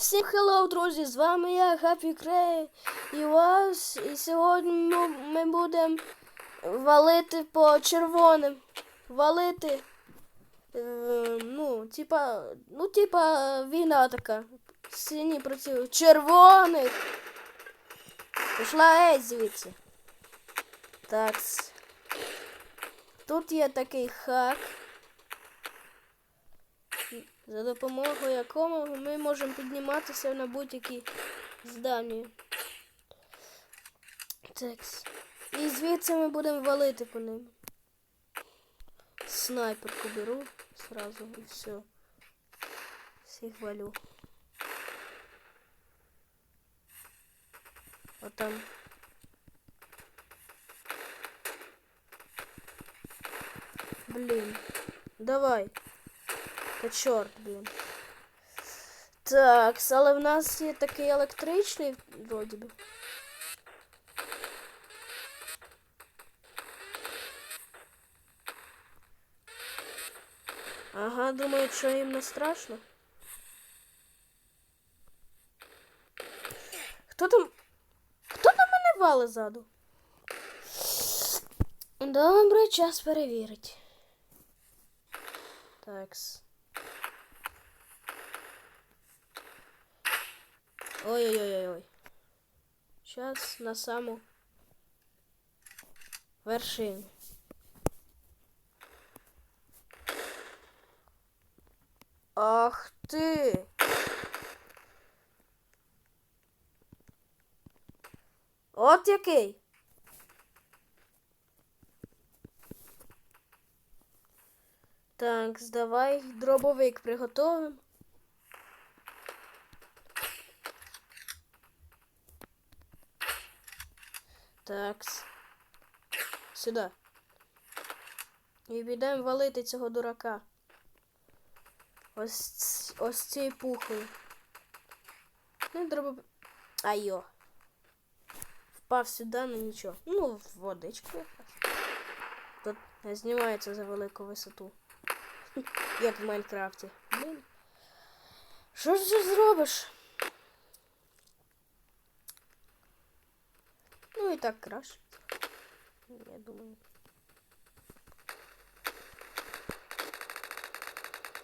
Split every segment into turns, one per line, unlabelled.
Всім хеллоу, друзі! З вами я, Happy Крей, і вас. І сьогодні ми, ми будемо валити по червоним. Валити. Е, ну, типа, ну, типа, війна така. Сині проти червоних. Пішла геть звідси. Так. Тут є такий хак за допомогою якому ми можемо підніматися на будь-які здання. Текс. І звідси ми будемо валити по ним. Снайперку беру сразу і все. Всіх валю. А там. Блін. Давай. Та чорт, блін. Так, але в нас є такий електричний, вроді би. Ага, думаю, що їм не страшно. Хто там? Хто там мене вали ззаду? Добре, час перевірити. Такс. Ой-ой-ой-ой. Сейчас на саму вершину. Ах ти! От який. Так, давай дробовик приготовим. Так. Сюди. І підемо валити цього дурака. Ось, ось цією пухою. Ну, дробо... Айо. Впав сюди, ну нічого. Ну, в водичку. Тут не знімається за велику висоту. Як в Майнкрафті. Блін. Що ж ти зробиш? Ну і так краще. Я думаю.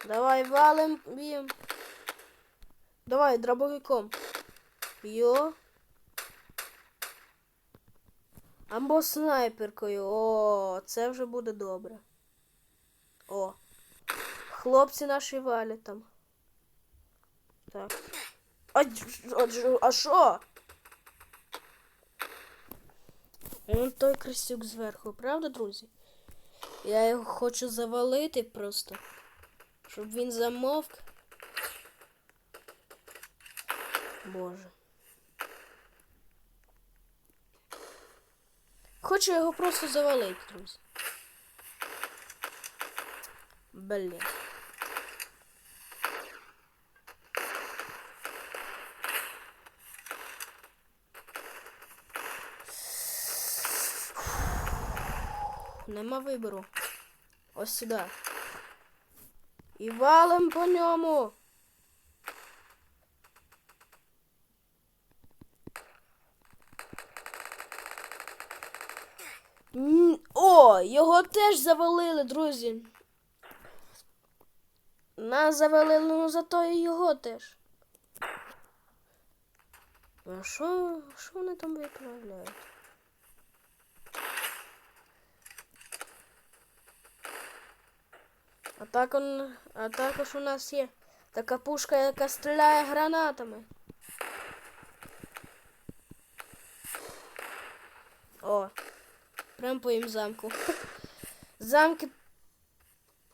Давай валим б'єм. Давай дробовиком. Йо. Або снайперкою. О, це вже буде добре. О. Хлопці наші валять там. Так. А що? Вон той красюк зверху, правда, друзі? Я його хочу завалити просто. Щоб він замовк. Боже. Хочу його просто завалити, друзі. Блін. Нема вибору. Ось сюди. І валим по ньому. О, його теж завалили, друзі. Нас завалили, ну зато і його теж. А що, що вони там виправляють? А, так он, а також у нас є така пушка, яка стріляє гранатами. О, прям по їм замку. Замки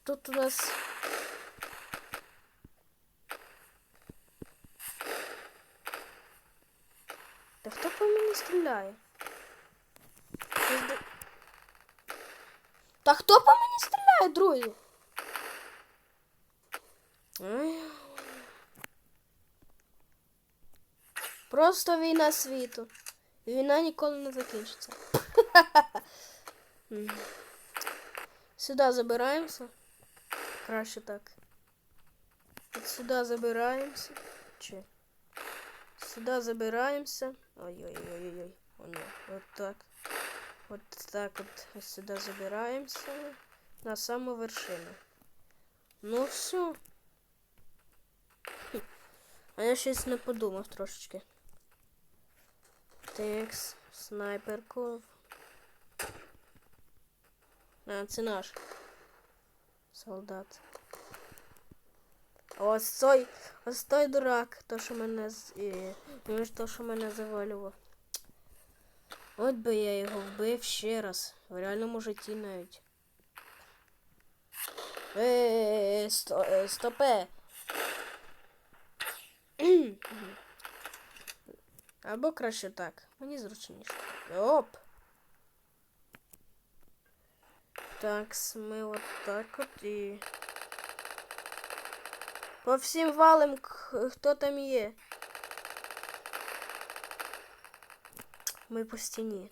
тут у нас. Та хто по мені стріляє? Та хто по мені стріляє, друзі? Просто війна світу. Війна ніколи не закінчиться. Сюди забираємося. Краще так. От сюди забираємося. Чи? Сюди забираємося. Ой-ой-ой-ой. О, ні. От так. От так от ось сюди забираємося. На саму вершину. Ну все. А я щось не подумав трошечки. Текс, снайперку. А, це наш солдат. Ось той, ось той дурак, то, що мене з. Ну, ж то, що мене завалював. От би я його вбив ще раз. В реальному житті навіть. Е, сто, е, стопе. Або краще так. Мені зручніше. Оп. Так, ми от так от і. По всім валим, к- хто там є. Ми по стіні.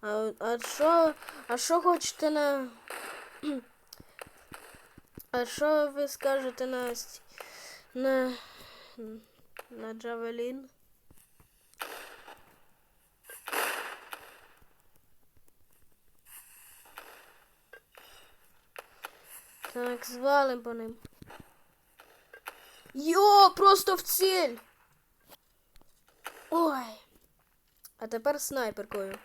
А, а що, а що хочете на. А що ви скажете на ст- на, на Джавелін? Так, звалим по ним. Йо, просто в ціль! Ой. А тепер снайперкою.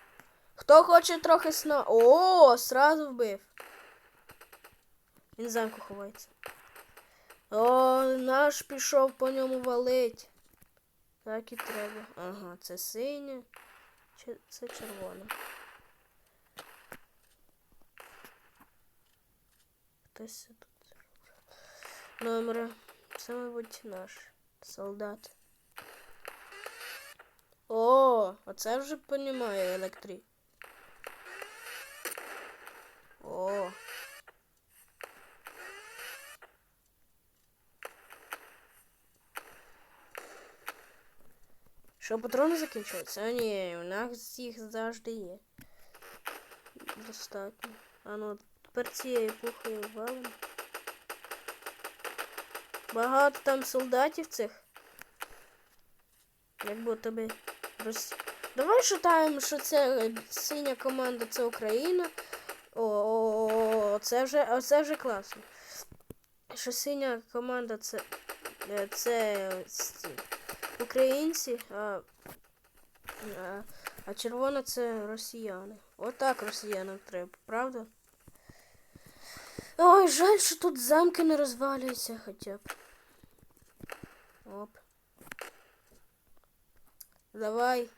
Хто хоче трохи сна. О, сразу вбив. Він замку ховається. О, наш пішов по ньому валить. Так і треба. Ага, це синє. Це червоне. Хтось тут. Номер. Це, мабуть, наш солдат. О, оце вже понімає електрі. О. Що, патрони закінчуються? А ні, у нас їх завжди є. Достатньо. А ну, тепер цією пухою валимо. Багато там солдатів цих. Як будто би Рос... Давай шутаємо, що це синя команда це Україна. О, о, о, це вже, оце вже класно. Що синя команда це, е, це українці, а, а, а червона це росіяни. Отак росіянам треба, правда? Ой, жаль, що тут замки не розвалюються хоча б. Оп. Давай.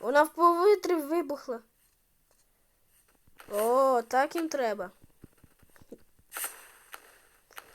Вона в повітрі вибухла. О, так їм треба.